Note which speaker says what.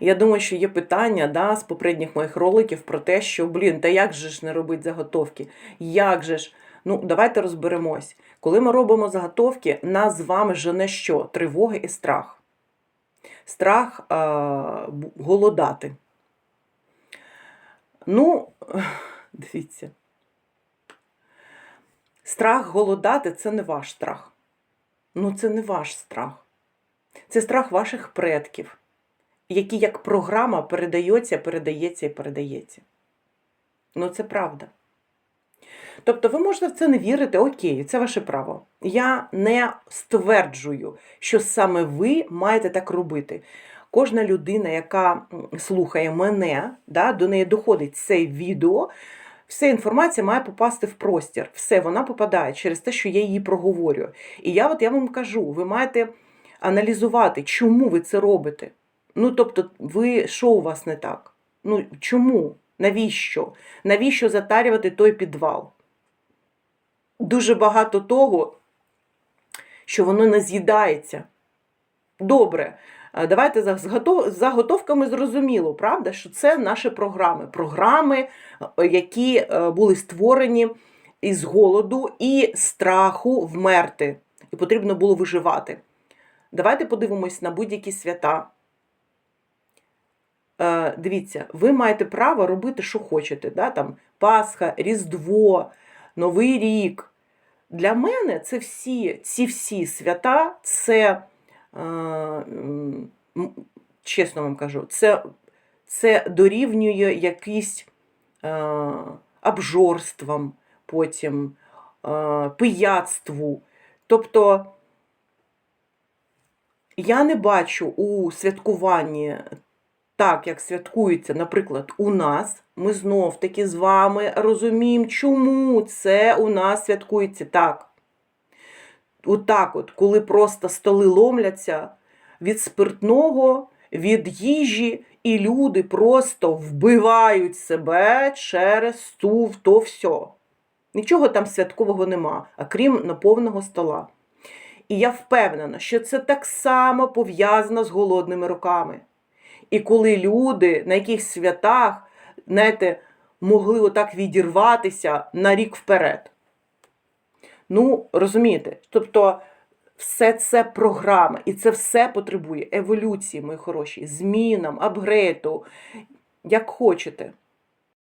Speaker 1: Я думаю, що є питання да, з попередніх моїх роликів про те, що, блін, та як же ж не робити заготовки? Як же ж? Ну, давайте розберемось. Коли ми робимо заготовки, нас з вами жене що? Тривоги і страх. Страх е, голодати. Ну, дивіться. Страх голодати це не ваш страх. Ну, це не ваш страх. Це страх ваших предків, який як програма передається, передається і передається. Ну, це правда. Тобто ви можете в це не вірити, окей, це ваше право. Я не стверджую, що саме ви маєте так робити. Кожна людина, яка слухає мене, да, до неї доходить це відео, вся інформація має попасти в простір. Все, вона попадає через те, що я її проговорюю. І я от я вам кажу, ви маєте аналізувати, чому ви це робите. Ну, тобто, ви що у вас не так? Ну, чому? Навіщо? Навіщо затарювати той підвал? Дуже багато того, що воно не з'їдається. Добре, давайте з заготовками зрозуміло, правда, що це наші програми. Програми, е, які е, були створені із голоду і страху вмерти. І потрібно було виживати. Давайте подивимось на будь-які свята. Е, Дивіться, ви маєте право робити, що хочете. Да? Там Пасха, Різдво, Новий рік. Для мене це всі, ці всі свята, це, е, чесно вам кажу, це, це дорівнює якийсь е, обжорствам, потім пияцтву. Тобто я не бачу у святкуванні так, як святкується, наприклад, у нас, ми знов таки з вами розуміємо, чому це у нас святкується так. Отак от, коли просто столи ломляться від спиртного, від їжі, і люди просто вбивають себе через ту, то все. Нічого там святкового нема, окрім наповного стола. І я впевнена, що це так само пов'язано з голодними руками. І коли люди на якихось святах, знаєте, могли отак відірватися на рік вперед. Ну, розумієте, тобто все це програма, і це все потребує еволюції, мої хороші, змінам, апгрейду, як хочете.